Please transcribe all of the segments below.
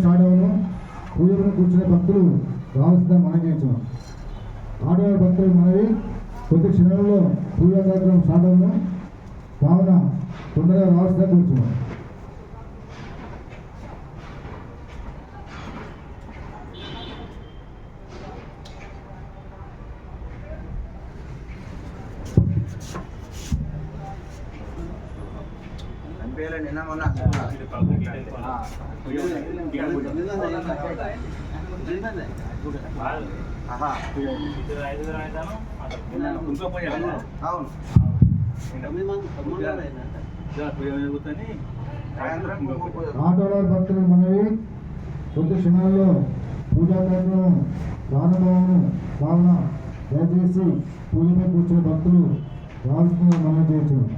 Start అవ్వను పూజలో కూర్చునే భక్తులు రావాల్సిన మనకించను ఆడవారి భక్తులు మనవి. కొద్ది క్షణంలో పూజా కార్యక్రమం స్టార్ట్ అవ్వను కావున తొందరగా రావాల్సిన కూర్చున్నాం. అనిపించలే నిన్న మొన్న. అవును. సాయంత్రం ఇంకో మనవి కొద్ది క్షణాల్లో పూజా కార్యక్రమం ప్రారంభమును కావున దయచేసి పూజపై కూర్చున్న భక్తులు రావాల్సిందిగా మనం చేస్తున్నాం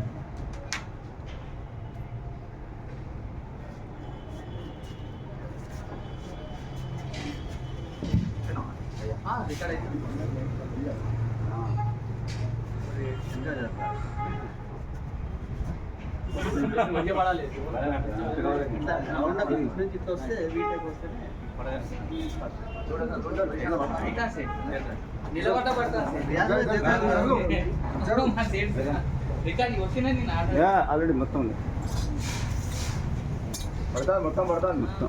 ఆల్రెడీ మొత్తం ఉంది. పడతాను మొత్తం పడతాను మొత్తం.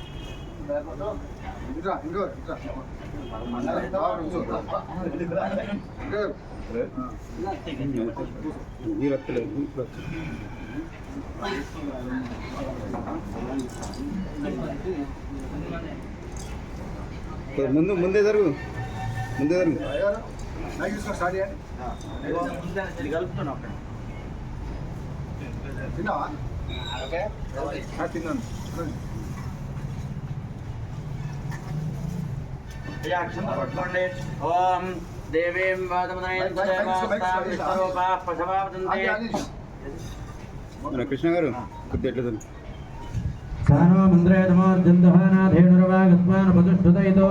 ముందు ముందే జరుగు ముందే జరుగు తిన్నావా? తిన్నాను. పట్టుకోండి ఓం దేవీం వాదమనయంతే మన కృష్ణ గారు కొద్ది ఎట్లా జరుగు సానోమంద్రేతమోర్జందహానాధేనురవాగస్మానపతిష్ఠుతయితో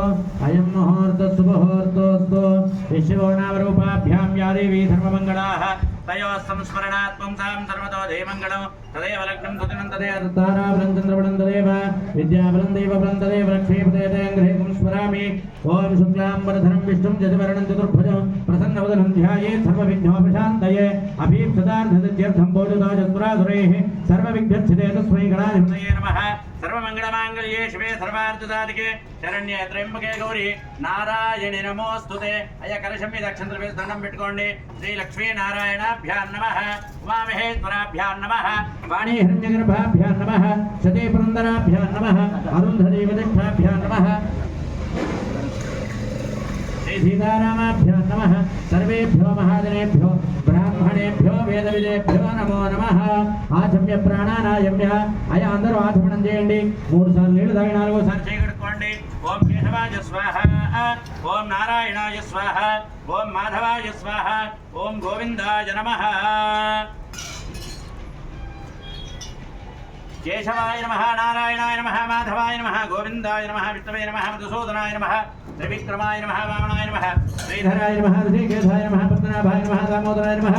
అయం ముహూర్త సుముహూర్తోస్తు విశ్వనామరూపాభ్యాం యా దేవీ ధర్మమంగళాః. తయోస్తంస్మరణాత్మం తాం సర్వతో ధీమంగళం తదేవ లగ్నం సుదినం తదే తారాబలం చంద్రబలం తదేవ విద్యాబలం దైవబలం తదేవ లక్ష్మీపదేయం గ్రహీతుం స్మరామి ఓం శుక్లాంబరధరం విష్ణుం జతివరణం చతుర్భుజం ప్రసన్నవదనం ధ్యాయే సర్వవిఘ్నోపశాంతయే అభీప్సదార్థసిద్ధ్యర్థం బోధుతా చతురాధురైః సర్వవిఘ్నచ్చిదే తస్మై గణాధిపతయే నమః సర్వమంగళమాంగళ్యే శివే సర్వార్థసాధికే శరణ్య త్రయంబకే గౌరి. నారాయణి నమోస్తుతే అయ్య కలశం మీద అక్షంతర వేసి దండం పెట్టుకోండి. శ్రీ లక్ష్మీ నారాయణాభ్యాం నమ. ఉమామహేశ్వరాభ్యాం నమ. వాణీ హిరణ్యగర్భాభ్యాం నమ. సతీ పురందరాభ్యాం నమ అరుంధదేవదిష్టాభ్యాం నమ. శ్రీ సీతారామాభ్యాం నమ సర్వేభ్యో మహాజనేభ్యో బ్రాహ్మణేభ్యో వేదవిదేభ్యో నమో నమ ఆచమ్య ప్రాణానాయమ్య అయ అందరూ ఆచమనం చేయండి. మూడు సార్లు నీళ్ళు తాగి సార్లు చేయగడుకోండి ఓం కేశవాయ స్వాహ. ఓం నారాయణాయ స్వాహ. ఓం మాధవాయ స్వాహ. ఓం గోవిందాయ నమ. కేశవాయ నమ నారాయణాయ నమ మాధవాయ నమ గోవిందాయ నమ విష్ణవే నమ మధుసూదనాయ నమ త్రివిక్రమాయ నమ వామనాయ నమ శ్రీధరాయ నమ శ్రీకేశాయ నమ పద్మనాభాయ నమ దామోదరాయ నమ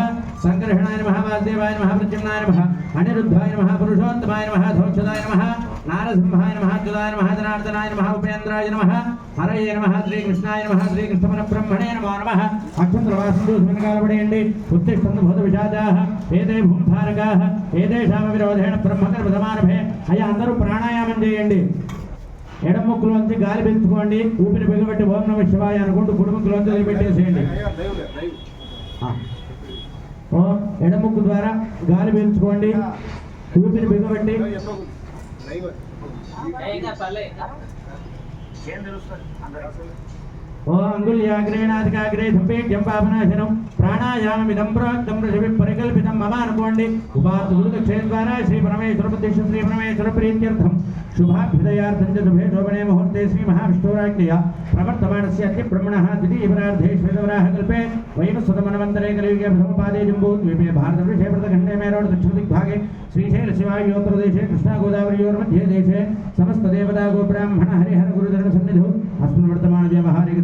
సంకర్షణాయ నమ వాసుదేవాయ నమ ప్రత్యుమ్నాయ నమ అనిరుద్ధాయ నమ పురుషోత్తమాయ నమ ధోక్షదాయ నమ నారసింహాయ నమ అచ్యుతాయ నమ జనార్దనాయ నమ ఉపేంద్రాయ నమ హరయే నమ. శ్రీకృష్ణాయ నమ. శ్రీకృష్ణ పరబ్రహ్మణే నమో నమ. అక్షంతరవాసిందు స్మినకాలపడేయండి ఉత్తిష్టందు భూత విషాదాః ఏదే భూంభారకాః. ఏదేషామ విరోధేణ బ్రహ్మకర్మ సమారభే అయ్యా అందరూ ప్రాణాయామం చేయండి. ఎడముక్కులోంచి గాలి పెంచుకోండి. ఊపిరి బిగబెట్టి ఓం నమ శివాయ అనుకుంటూ కుడుముక్కులోంచి వదిలిపెట్టేసేయండి ఎడముక్కు ద్వారా గాలి పీల్చుకోండి ఊపిరి బిగబెట్టి 现在都是，他个 ओम अंगुल्याग्रेणाधिकाग्रे धुम्पेट्यं पापनाशनं प्राणायाममिदं प्रोक्तं ऋषिभिः परिकल्पितं मम अनुकोण्डे उपातुलक्षेत्रद्वारा श्रीपरमेश्वरप्रत्यक्ष श्रीपरमेश्वरप्रीत्यर्थं शुभाभ्युदयार्थं च शुभे शोभने मुहूर्ते श्रीमहाविष्णुराज्ञया प्रवर्तमाणस्य अतिब्रह्मणः द्वितीयपरार्धे श्वेतवराहकल्पे वैवस्वतमनवन्तरे कलियुगे प्रथमपादे जम्बूद्वीपे भारतवृषेपृतखण्डे मेरोड दक्षिणदिग्भागे श्रीशैलशिवायोत्तरदेशे कृष्णागोदावरयोर्मध्ये देशे समस्तदेवतागोब्राह्मण हरिहरगुरुधरणसन्निधौ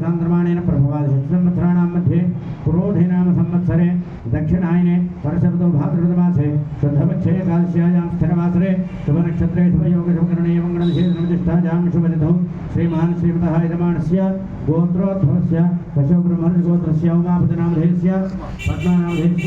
हरिहर प्रभवाद प्रभवादिषट्संवत्सराणां मध्ये पुरोधे नाम संवत्सरे, दक्षिणायने परशरतो भाद्रपदमासे शुद्धपक्षे एकादश्यायां स्थिरवासरे शुभनक्षत्रे, शुभयोगे, शुभकरणे मङ्गलविशेषणविशिष्टायां शुभतिथौ श्रीमान् श्रीमतः यजमानस्य गोत्रोद्भवस्य पशुब्रह्मणगोत्रस्य उमापतिनामधेयस्य पद्मानामधेयस्य।